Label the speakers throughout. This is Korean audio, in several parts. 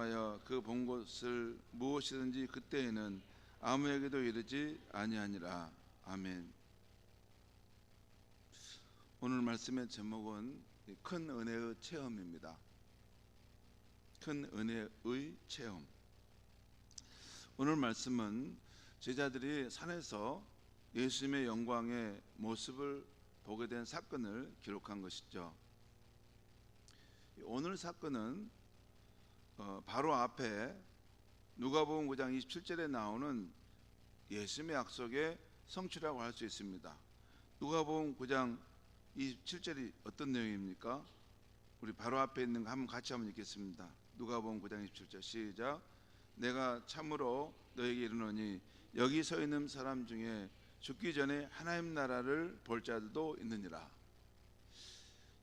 Speaker 1: 하여 그 본 것을 무엇이든지 그때에는 아무에게도 이르지 아니하니라 아멘. 오늘 말씀의 제목은 큰 은혜의 체험입니다. 큰 은혜의 체험. 오늘 말씀은 제자들이 산에서 예수님의 영광의 모습을 보게 된 사건을 기록한 것이죠. 오늘 사건은 어, 바로 앞에 누가복음 9장 27절에 나오는 예수님의 약속의 성취라고 할 수 있습니다. 누가복음 9장 27절이 어떤 내용입니까? 우리 바로 앞에 있는 거 한번 같이 한번 읽겠습니다. 누가복음 9장 27절 시작. 내가 참으로 너에게 이르노니 여기 서 있는 사람 중에 죽기 전에 하나님 나라를 볼 자들도 있느니라.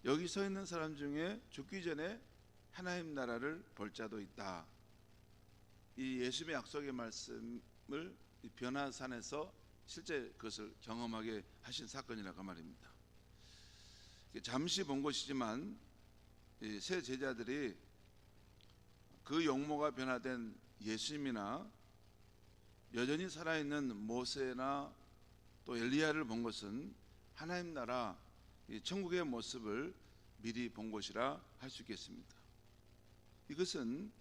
Speaker 1: 여기 서 있는 사람 중에 죽기 전에 하나님 나라를 볼 자도 있다. 이 예수님의 약속의 말씀을 변화산에서 실제 그것을 경험하게 하신 사건이라고 말입니다. 잠시 본 것이지만 새 제자들이 그 용모가 변화된 예수님이나 여전히 살아있는 모세나 또 엘리야를 본 것은 하나님 나라 천국의 모습을 미리 본 것이라 할 수 있겠습니다. 이것은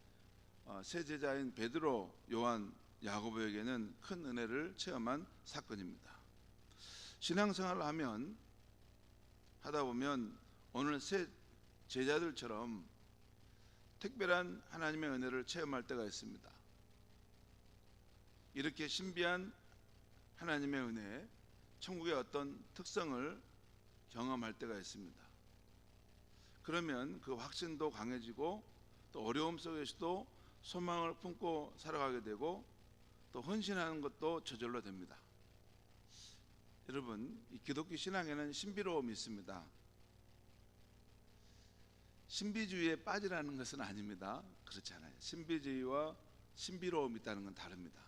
Speaker 1: 어, 새 제자인 베드로, 요한, 야고보에게는 큰 은혜를 체험한 사건입니다. 신앙생활을 하면 하다 보면 오늘 새 제자들처럼 특별한 하나님의 은혜를 체험할 때가 있습니다. 이렇게 신비한 하나님의 은혜, 천국의 어떤 특성을 경험할 때가 있습니다. 그러면 그 확신도 강해지고 또 어려움 속에서도 소망을 품고 살아가게 되고 또 헌신하는 것도 저절로 됩니다. 여러분, 이 기독교 신앙에는 신비로움이 있습니다. 신비주의에 빠지라는 것은 아닙니다. 그렇지 않아요. 신비주의와 신비로움이 있다는 건 다릅니다.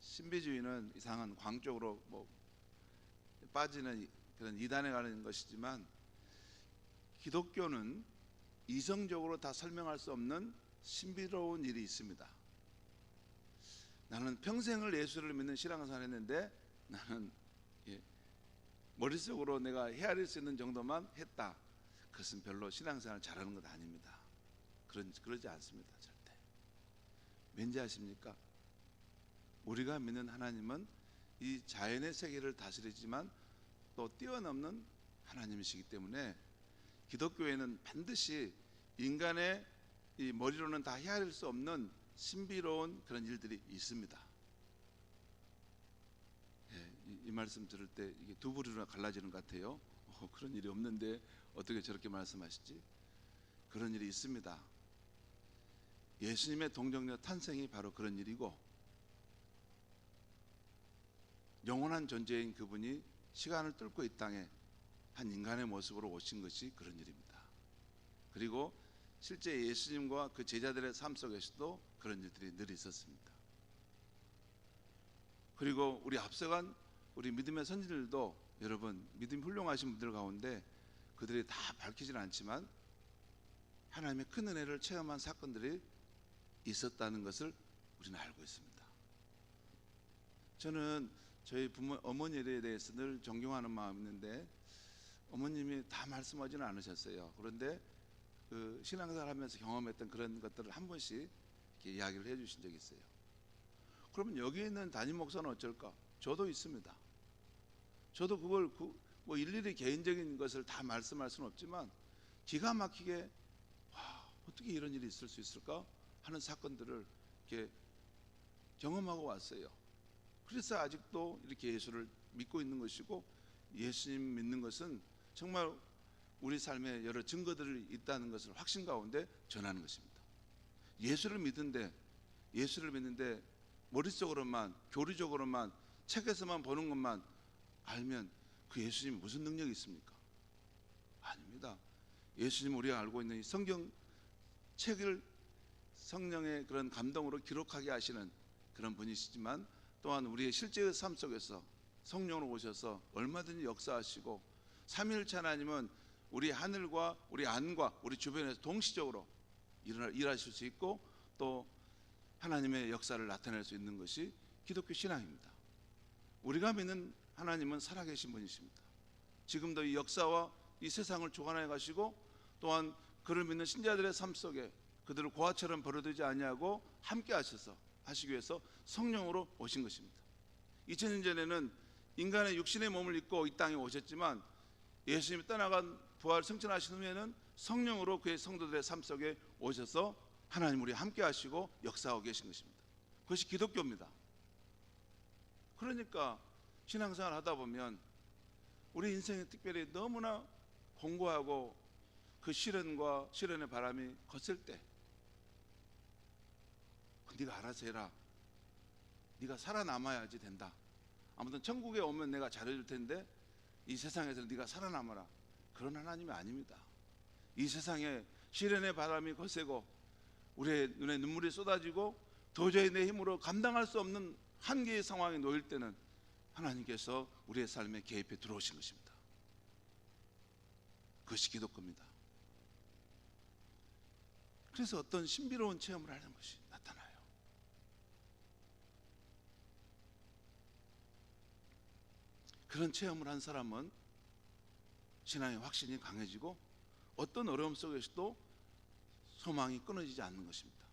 Speaker 1: 신비주의는 이상한 광 쪽으로 뭐 빠지는 그런 이단에 가는 것이지만 기독교는 이성적으로 다 설명할 수 없는 신비로운 일이 있습니다. 나는 평생을 예수를 믿는 신앙생활 했는데 나는 예, 머릿속으로 내가 헤아릴 수 있는 정도만 했다. 그것은 별로 신앙생활 잘하는 것 아닙니다. 그런 그러지 않습니다. 절대. 왠지 아십니까? 우리가 믿는 하나님은 이 자연의 세계를 다스리지만 또 뛰어넘는 하나님이시기 때문에 기독교에는 반드시 인간의 이 머리로는 다 헤아릴 수 없는 신비로운 그런 일들이 있습니다. 예, 이, 이, 말씀 들을 때 이게 두 부류로 갈라지는 것 같아요. 어, 그런 일이 없는데 어떻게 저렇게 말씀하시지? 그런 일이 있습니다. 예수님의 동정녀 탄생이 바로 그런 일이고 영원한 존재인 그분이 시간을 뚫고 이 땅에 한 인간의 모습으로 오신 것이 그런 일입니다. 그리고 실제 예수님과 그 제자들의 삶 속에서도 그런 일들이 늘 있었습니다. 그리고 우리 앞서간 우리 믿음의 선진들도 여러분 믿음 훌륭하신 분들 가운데 그들이 다 밝히지는 않지만 하나님의 큰 은혜를 체험한 사건들이 있었다는 것을 우리는 알고 있습니다. 저는 저희 부모 어머니에 대해서 늘 존경하는 마음이 있는데 어머님이 다 말씀하지는 않으셨어요. 그런데 그 신앙생활 하면서 경험했던 그런 것들을 한 번씩 이야기를 해 주신 적이 있어요. 그러면 여기 있는 담임 목사는 어쩔까? 저도 있습니다. 저도 그걸 그, 뭐 일일이 개인적인 것을 다 말씀할 수는 없지만 기가 막히게 와, 어떻게 이런 일이 있을 수 있을까 하는 사건들을 이렇게 경험하고 왔어요. 그래서 아직도 이렇게 예수를 믿고 있는 것이고 예수님 믿는 것은 정말 우리 삶에 여러 증거들이 있다는 것을 확신 가운데 전하는 것입니다. 예수를 믿는데 예수를 믿는데 머릿속으로만 교리적으로만 책에서만 보는 것만 알면 그 예수님이 무슨 능력이 있습니까? 아닙니다. 예수님 우리가 알고 있는 이 성경 책을 성령의 그런 감동으로 기록하게 하시는 그런 분이시지만 또한 우리의 실제의 삶 속에서 성령으로 오셔서 얼마든지 역사하시고 삼일체 하나님은 우리 하늘과 우리 안과 우리 주변에서 동시적으로 일하실 수 있고 또 하나님의 역사를 나타낼 수 있는 것이 기독교 신앙입니다. 우리가 믿는 하나님은 살아계신 분이십니다. 지금도 이 역사와 이 세상을 주관해 가시고 또한 그를 믿는 신자들의 삶 속에 그들을 고아처럼 버려두지 아니하고 함께 하셔서 하시기 위해서 성령으로 오신 것입니다. 2000년 전에는 인간의 육신의 몸을 입고 이 땅에 오셨지만 예수님이 떠나간 부활 승천하신 후에는 성령으로 그의 성도들의 삶 속에 오셔서 하나님 우리 함께 하시고 역사하고 계신 것입니다. 그것이 기독교입니다. 그러니까 신앙생활 하다 보면 우리 인생에 특별히 너무나 공고하고 그 시련과 시련의 바람이 거슬 때 네가 알아서 해라. 네가 살아남아야지 된다. 아무튼 천국에 오면 내가 잘해줄 텐데 이 세상에서 네가 살아남아라. 그런 하나님이 아닙니다. 이 세상에 시련의 바람이 거세고 우리의 눈에 눈물이 쏟아지고 도저히 내 힘으로 감당할 수 없는 한계의 상황에 놓일 때는 하나님께서 우리의 삶에 개입해 들어오신 것입니다. 그것이 기독교입니다. 그래서 어떤 신비로운 체험을 하는 것이 나타나요. 그런 체험을 한 사람은 신앙의 확신이 강해지고 어떤 어려움 속에서도 소망이 끊어지지 않는 것입니다.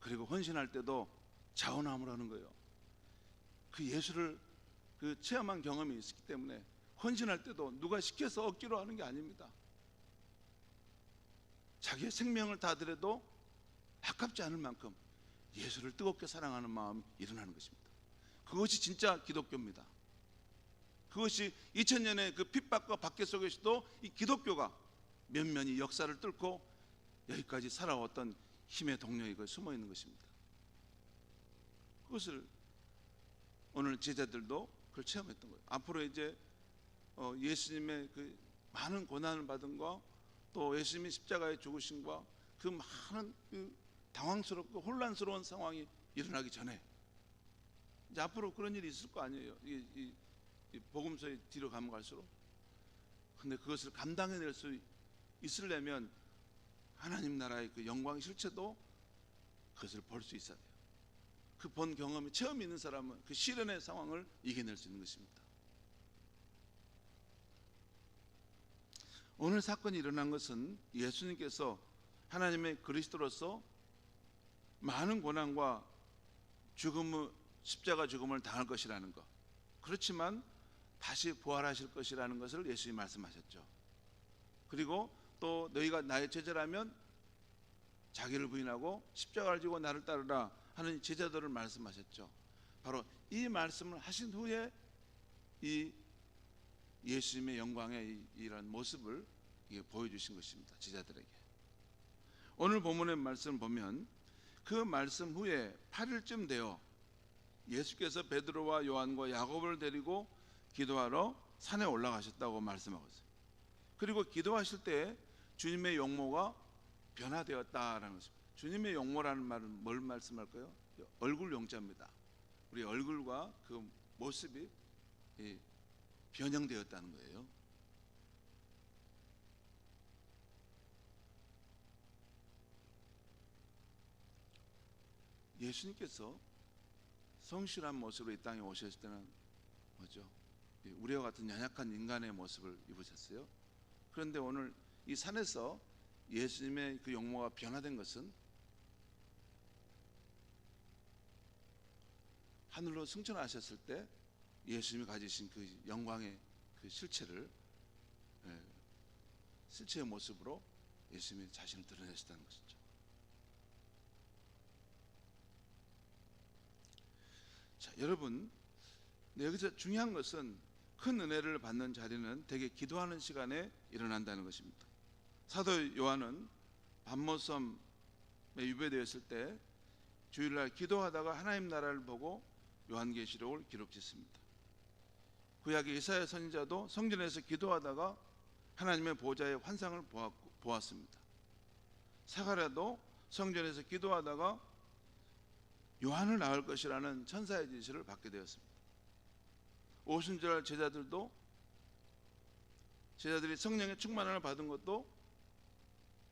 Speaker 1: 그리고 헌신할 때도 자원함을 하는 거예요. 그 예수를 그 체험한 경험이 있기 때문에 헌신할 때도 누가 시켜서 억지로 하는 게 아닙니다. 자기의 생명을 다 들여도 아깝지 않을 만큼 예수를 뜨겁게 사랑하는 마음이 일어나는 것입니다. 그것이 진짜 기독교입니다. 그것이 2000년의 그 핍박과 박해 속에서도 이 기독교가 면면이 역사를 뚫고 여기까지 살아왔던 힘의 동력이 그 숨어 있는 것입니다. 그것을 오늘 제자들도 그걸 체험했던 거예요. 앞으로 이제 어, 예수님의 그 많은 고난을 받은 거, 또 예수님이 십자가에 죽으신과 그 많은 그 당황스럽고 혼란스러운 상황이 일어나기 전에 이제 앞으로 그런 일이 있을 거 아니에요. 이, 이, 이 복음서에 뒤로 가면 갈수록. 근데 그것을 감당해낼 수 있으려면 하나님 나라의 그 영광 실체도 그것을 볼 수 있어야 돼요. 그 본 경험이 체험 있는 사람은 그 시련의 상황을 이겨낼 수 있는 것입니다. 오늘 사건이 일어난 것은 예수님께서 하나님의 그리스도로서 많은 고난과 죽음의 십자가 죽음을 당할 것이라는 것. 그렇지만 다시 부활하실 것이라는 것을 예수님이 말씀하셨죠. 그리고 또 너희가 나의 제자라면 자기를 부인하고 십자가를 지고 나를 따르라 하는 제자들을 말씀하셨죠. 바로 이 말씀을 하신 후에 이 예수님의 영광의 이런 모습을 보여주신 것입니다. 제자들에게. 오늘 본문의 말씀 보면 그 말씀 후에 8일쯤 되어 예수께서 베드로와 요한과 야곱을 데리고 기도하러 산에 올라가셨다고 말씀하고 있어요. 그리고 기도하실 때 주님의 용모가 변화되었다라는 것입니다. 주님의 용모라는 말은 뭘 말씀할까요? 얼굴 용자입니다. 우리 얼굴과 그 모습이 변형되었다는 거예요. 예수님께서 성실한 모습으로 이 땅에 오셨을 때는 뭐죠? 우리와 같은 연약한 인간의 모습을 입으셨어요. 그런데 오늘 이 산에서 예수님의 그 용모가 변화된 것은 하늘로 승천하셨을 때 예수님이 가지신 그 영광의 그 실체를 예, 실체의 모습으로 예수님이 자신을 드러내셨다는 것이죠. 자, 여러분, 네, 여기서 중요한 것은 큰 은혜를 받는 자리는 대개 기도하는 시간에 일어난다는 것입니다. 사도 요한은 밤모섬에 유배되었을 때 주일날 기도하다가 하나님 나라를 보고 요한계시록을 기록했습니다. 구약의 이사야 선지자도 성전에서 기도하다가 하나님의 보좌의 환상을 보았습니다. 사가랴도 성전에서 기도하다가 요한을 낳을 것이라는 천사의 지시를 받게 되었습니다. 오순절 제자들도 제자들이 성령의 충만을 받은 것도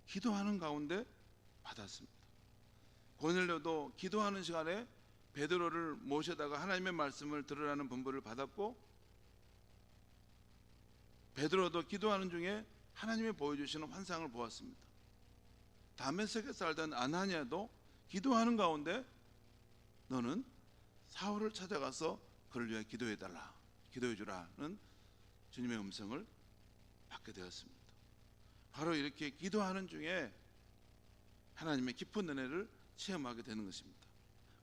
Speaker 1: 기도하는 가운데 받았습니다. 고넬료도 기도하는 시간에 베드로를 모셔다가 하나님의 말씀을 들으라는 분부를 받았고 베드로도 기도하는 중에 하나님이 보여주시는 환상을 보았습니다. 다메섹에 살던 아나니아도 기도하는 가운데 너는 사울을 찾아가서 그를 위해 기도해 달라, 기도해 주라는 주님의 음성을 받게 되었습니다. 바로 이렇게 기도하는 중에 하나님의 깊은 은혜를 체험하게 되는 것입니다.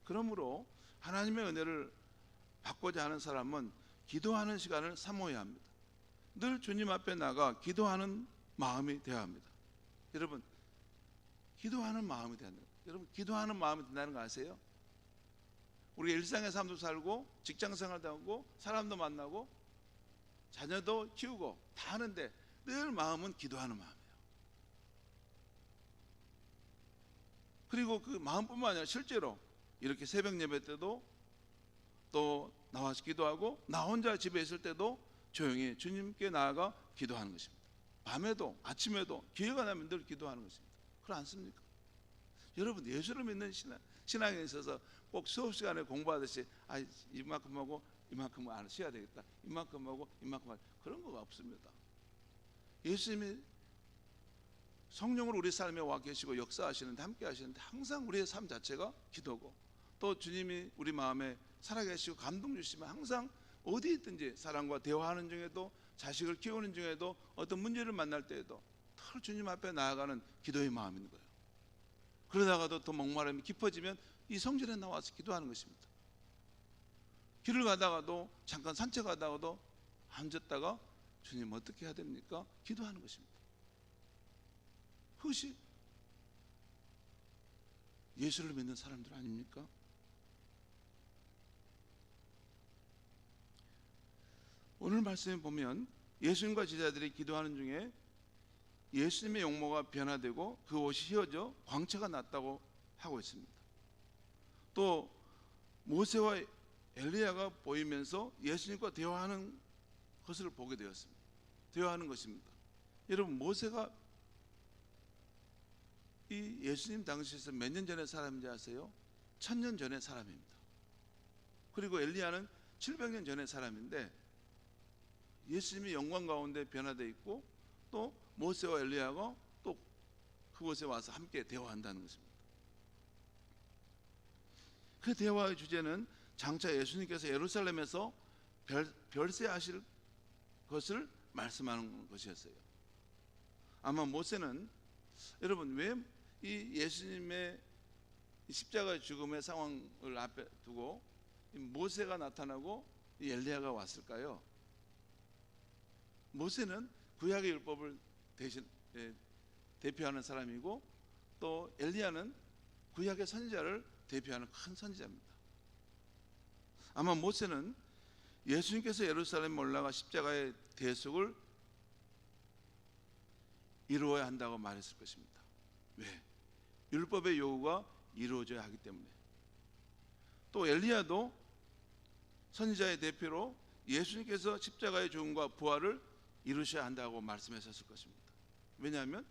Speaker 1: 그러므로 하나님의 은혜를 받고자 하는 사람은 기도하는 시간을 사모해야 합니다. 늘 주님 앞에 나가 기도하는 마음이 되어야 합니다. 여러분, 기도하는 마음이 되는 여러분, 기도하는 마음이 된다는 거 아세요? 우리가 일상의 삶도 살고 직장 생활도 하고 사람도 만나고 자녀도 키우고 다 하는데 늘 마음은 기도하는 마음이에요. 그리고 그 마음뿐만 아니라 실제로 이렇게 새벽 예배 때도 또 나와서 기도하고 나 혼자 집에 있을 때도 조용히 주님께 나아가 기도하는 것입니다. 밤에도 아침에도 기회가 나면 늘 기도하는 것입니다. 그렇지 않습니까? 여러분 예수를 믿는 신앙, 신앙에 있어서 꼭 수업 시간에 공부하듯이 아 이만큼 하고 이만큼 안 쉬어야 되겠다. 이만큼 하고 이만큼 하고 그런 거 없습니다. 예수님이 성령으로 우리 삶에 와 계시고 역사하시는데 함께 하시는데 항상 우리의 삶 자체가 기도고 또 주님이 우리 마음에 살아계시고 감동 주시면 항상 어디 있든지 사람과 대화하는 중에도 자식을 키우는 중에도 어떤 문제를 만날 때에도 털 주님 앞에 나아가는 기도의 마음인 거예요. 그러다가도 더 목마름이 깊어지면 이 성전에 나와서 기도하는 것입니다. 길을 가다가도 잠깐 산책하다가도 앉았다가 주님 어떻게 해야 됩니까? 기도하는 것입니다. 그것이 예수를 믿는 사람들 아닙니까? 오늘 말씀에 보면 예수님과 제자들이 기도하는 중에 예수님의 용모가 변화되고 그 옷이 휘어져 광채가 났다고 하고 있습니다. 또 모세와 엘리야가 보이면서 예수님과 대화하는 것을 보게 되었습니다. 대화하는 것입니다. 여러분 모세가 이 예수님 당시에서 몇 년 전의 사람인지 아세요? 천년 전의 사람입니다. 그리고 엘리야는 700년 전의 사람인데 예수님이 영광 가운데 변화되어 있고 또 모세와 엘리야가 또 그곳에 와서 함께 대화한다는 것입니다. 그 대화의 주제는 장차 예수님께서 예루살렘에서 별, 별세하실 것을 말씀하는 것이었어요. 아마 모세는 여러분 왜 이 예수님의 십자가 죽음의 상황을 앞에 두고 모세가 나타나고 엘리야가 왔을까요? 모세는 구약의 율법을 대신 예, 대표하는 사람이고 또 엘리야는 구약의 선지자를 대표하는 큰 선지자입니다. 아마 모세는 예수님께서 예루살렘 올라가 십자가의 대속을 이루어야 한다고 말했을 것입니다. 왜? 율법의 요구가 이루어져야 하기 때문에. 또 엘리야도 선지자의 대표로 예수님께서 십자가의 죽음과 부활을 이루셔야 한다고 말씀하셨을 것입니다. 왜냐하면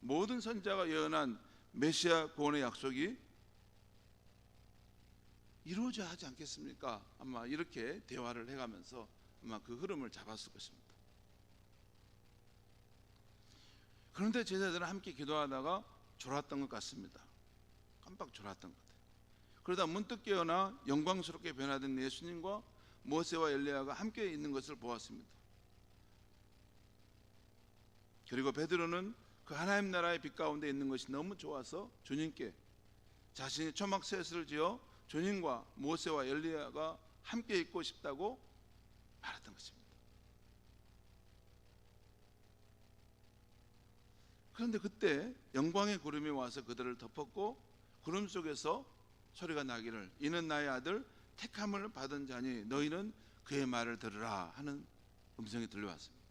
Speaker 1: 모든 선자가 예언한 메시아 구원의 약속이 이루어져야 하지 않겠습니까? 아마 이렇게 대화를 해가면서 아마 그 흐름을 잡았을 것입니다. 그런데 제자들은 함께 기도하다가 졸았던 것 같습니다. 깜빡 졸았던 것 같아요. 그러다 문득 깨어나 영광스럽게 변화된 예수님과 모세와 엘리야가 함께 있는 것을 보았습니다. 그리고 베드로는 그 하나님 나라의 빛 가운데 있는 것이 너무 좋아서 주님께 자신이 초막셋을 지어 주님과 모세와 엘리야가 함께 있고 싶다고 말했던 것입니다. 그런데 그때 영광의 구름이 와서 그들을 덮었고 구름 속에서 소리가 나기를 이는 나의 아들 택함을 받은 자니 너희는 그의 말을 들으라 하는 음성이 들려왔습니다.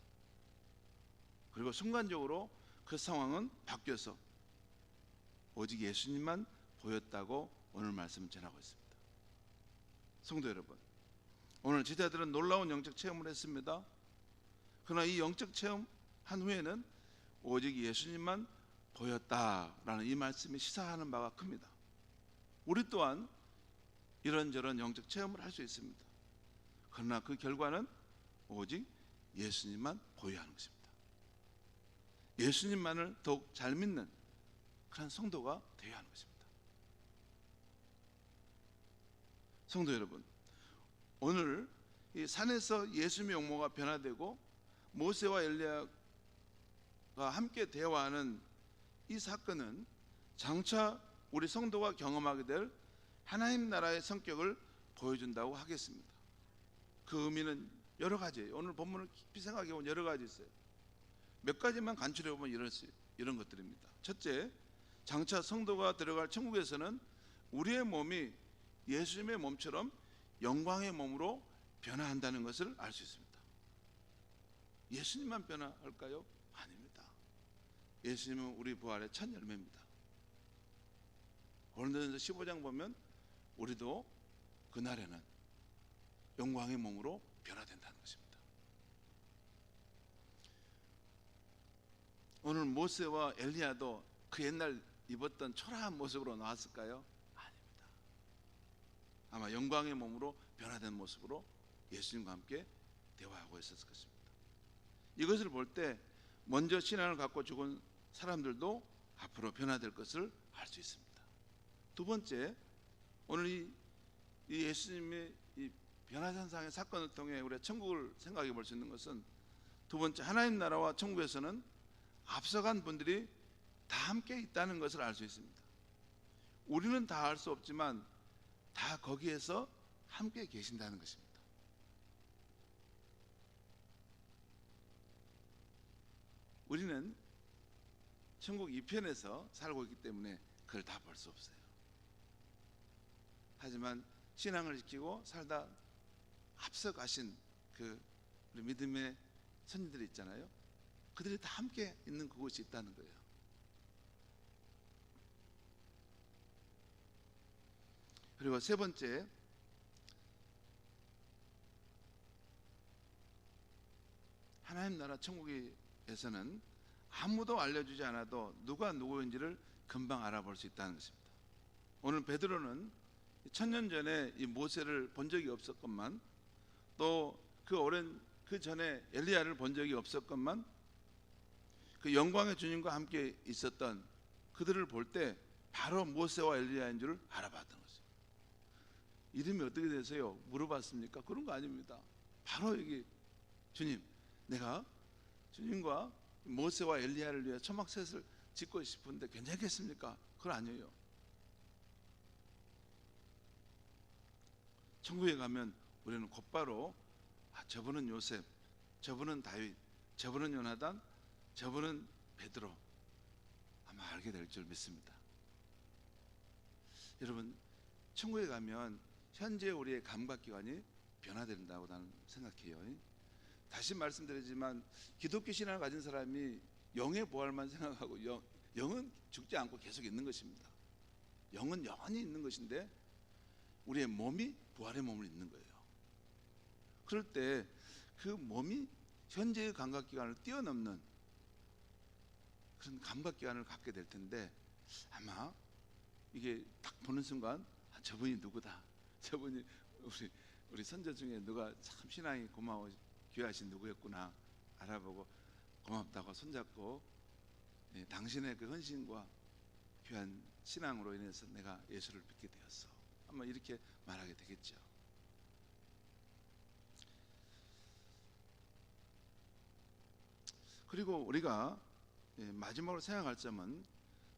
Speaker 1: 그리고 순간적으로 그 상황은 바뀌어서 오직 예수님만 보였다고 오늘 말씀 전하고 있습니다. 성도 여러분, 오늘 제자들은 놀라운 영적 체험을 했습니다. 그러나 이 영적 체험 한 후에는 오직 예수님만 보였다라는 이 말씀이 시사하는 바가 큽니다. 우리 또한 이런저런 영적 체험을 할 수 있습니다. 그러나 그 결과는 오직 예수님만 보유하는 것입니다. 예수님만을 더욱 잘 믿는 그런 성도가 되어야 하는 것입니다. 성도 여러분, 오늘 이 산에서 예수님의 용모가 변화되고 모세와 엘리야가 함께 대화하는 이 사건은 장차 우리 성도가 경험하게 될 하나님 나라의 성격을 보여준다고 하겠습니다. 그 의미는 여러 가지예요. 오늘 본문을 깊이 생각해 보면 여러 가지 있어요. 몇 가지만 간추려 보면 이런 이런 것들입니다. 첫째, 장차 성도가 들어갈 천국에서는 우리의 몸이 예수님의 몸처럼 영광의 몸으로 변화한다는 것을 알 수 있습니다. 예수님만 변화할까요? 아닙니다. 예수님은 우리 부활의 첫 열매입니다. 고린도전서 15장 보면 우리도 그날에는 영광의 몸으로 변화된다는 것입니다. 오늘 모세와 엘리야도 그 옛날 입었던 초라한 모습으로 나왔을까요? 아닙니다. 아마 영광의 몸으로 변화된 모습으로 예수님과 함께 대화하고 있었을 것입니다. 이것을 볼 때 먼저 신앙을 갖고 죽은 사람들도 앞으로 변화될 것을 알 수 있습니다. 두 번째, 오늘 이, 이 예수님의 이 변화산상의 사건을 통해 우리가 천국을 생각해 볼 수 있는 것은 두 번째 하나님 나라와 천국에서는 앞서간 분들이 다 함께 있다는 것을 알 수 있습니다. 우리는 다 알 수 없지만 다 거기에서 함께 계신다는 것입니다. 우리는 천국 이편에서 살고 있기 때문에 그걸 다 볼 수 없어요. 하지만 신앙을 지키고 살다 앞서 가신 그 믿음의 선지들이 있잖아요. 그들이 다 함께 있는 그곳이 있다는 거예요. 그리고 세 번째 하나님 나라 천국에서는 아무도 알려주지 않아도 누가 누구인지를 금방 알아볼 수 있다는 것입니다. 오늘 베드로는 천년 전에 이 모세를 본 적이 없었건만 또 그 오랜 그 전에 엘리야를 본 적이 없었건만 그 영광의 주님과 함께 있었던 그들을 볼 때 바로 모세와 엘리야인 줄 알아봤던 거죠. 이름이 어떻게 되세요? 물어봤습니까? 그런 거 아닙니다. 바로 여기 주님, 내가 주님과 모세와 엘리야를 위해 초막셋을 짓고 싶은데 괜찮겠습니까? 그건 아니에요. 천국에 가면 우리는 곧바로 아, 저분은 요셉, 저분은 다윗, 저분은 요나단, 저분은 베드로 아마 알게 될 줄 믿습니다. 여러분 천국에 가면 현재 우리의 감각 기관이 변화된다고 나는 생각해요. 다시 말씀드리지만 기독교 신앙을 가진 사람이 영의 부활만 생각하고 영, 영은 죽지 않고 계속 있는 것입니다. 영은 영원히 있는 것인데 우리의 몸이 부활의 몸을 있는 거예요. 그럴 때 그 몸이 현재의 감각 기관을 뛰어넘는 그런 감각 기관을 갖게 될 텐데 아마 이게 딱 보는 순간 아, 저분이 누구다. 저분이 우리 우리 선조 중에 누가 참 신앙이 고마워 귀하신 누구였구나 알아보고 고맙다고 손잡고 예, 당신의 그 헌신과 귀한 신앙으로 인해서 내가 예수를 믿게 되었어. 아마 이렇게 말하게 되겠죠. 그리고 우리가 예, 마지막으로 생각할 점은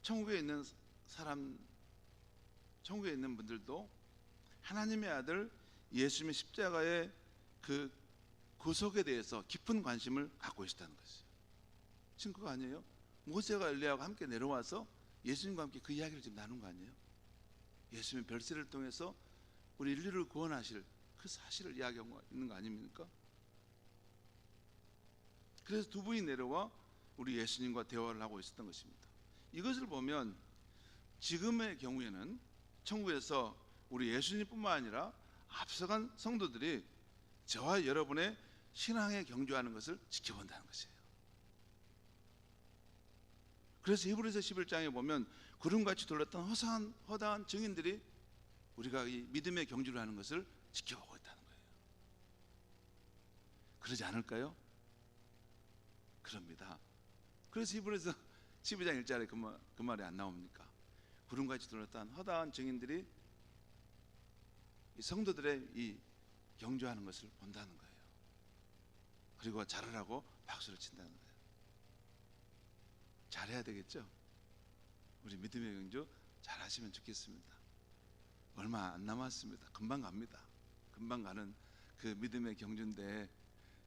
Speaker 1: 천국에 있는 사람, 천국에 있는 분들도 하나님의 아들 예수님의 십자가의 그 구속에 대해서 깊은 관심을 갖고 있다는 것이죠. 그거 아니에요? 모세가 엘리야와 함께 내려와서 예수님과 함께 그 이야기를 지금 나눈 거 아니에요? 예수님의 별세를 통해서 우리 인류를 구원하실 그 사실을 이야기하고 있는 거 아닙니까? 그래서 두 분이 내려와 우리 예수님과 대화를 하고 있었던 것입니다. 이것을 보면 지금의 경우에는 천국에서 우리 예수님뿐만 아니라 앞서간 성도들이 저와 여러분의 신앙에 경주하는 것을 지켜본다는 것이에요. 그래서 히브리서 11장에 보면 구름같이 돌렸던 허사한 허다한 증인들이 우리가 이 믿음의 경주를 하는 것을 지켜보고 있다는 거예요. 그러지 않을까요? 그럽니다. 그래서 히브리서 12장 1절에 그, 말, 그 말이 안 나옵니까? 구름같이 돌렸던 허다한 증인들이 이 성도들의 이 경주하는 것을 본다는 거예요. 그리고 잘하라고 박수를 친다는 거예요. 잘해야 되겠죠? 우리 믿음의 경주 잘하시면 좋겠습니다. 얼마 안 남았습니다. 금방 갑니다. 금방 가는 그 믿음의 경주인데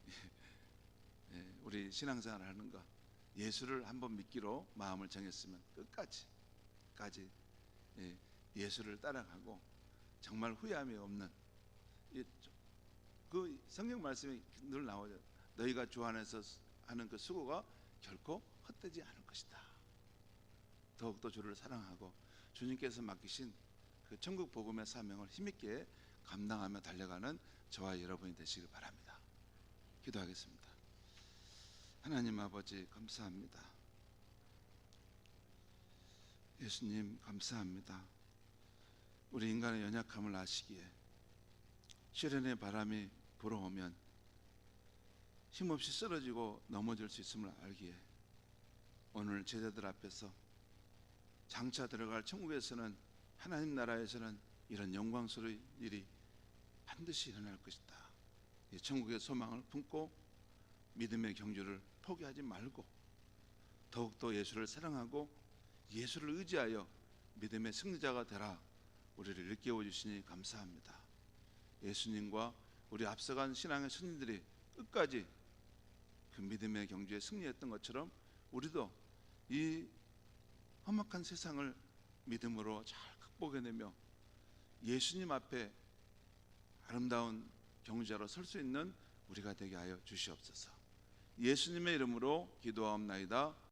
Speaker 1: 예, 우리 신앙생활 하는 거 예수를 한번 믿기로 마음을 정했으면 끝까지 까지 예, 예수를 따라가고 정말 후회함이 없는 이- 그 성경 말씀이 늘 나오죠. 너희가 주 안에서 하는 그 수고가 결코 헛되지 않을 것이다. 더욱더 주를 사랑하고 주님께서 맡기신 그 천국 복음의 사명을 힘있게 감당하며 달려가는 저와 여러분이 되시길 바랍니다. 기도하겠습니다. 하나님 아버지 감사합니다. 예수님 감사합니다. 우리 인간의 연약함을 아시기에 시련의 바람이 불어오면 힘없이 쓰러지고 넘어질 수 있음을 알기에 오늘 제자들 앞에서 장차 들어갈 천국에서는 하나님 나라에서는 이런 영광스러운 일이 반드시 일어날 것이다. 이 천국의 소망을 품고 믿음의 경주를 포기하지 말고 더욱더 예수를 사랑하고 예수를 의지하여 믿음의 승리자가 되라 우리를 일깨워 주시니 감사합니다. 예수님과 우리 앞서간 신앙의 스님들이 끝까지 그 믿음의 경주에 승리했던 것처럼 우리도 이 험악한 세상을 믿음으로 잘 극복해내며 예수님 앞에 아름다운 경주자로 설 수 있는 우리가 되게 하여 주시옵소서. 예수님의 이름으로 기도하옵나이다.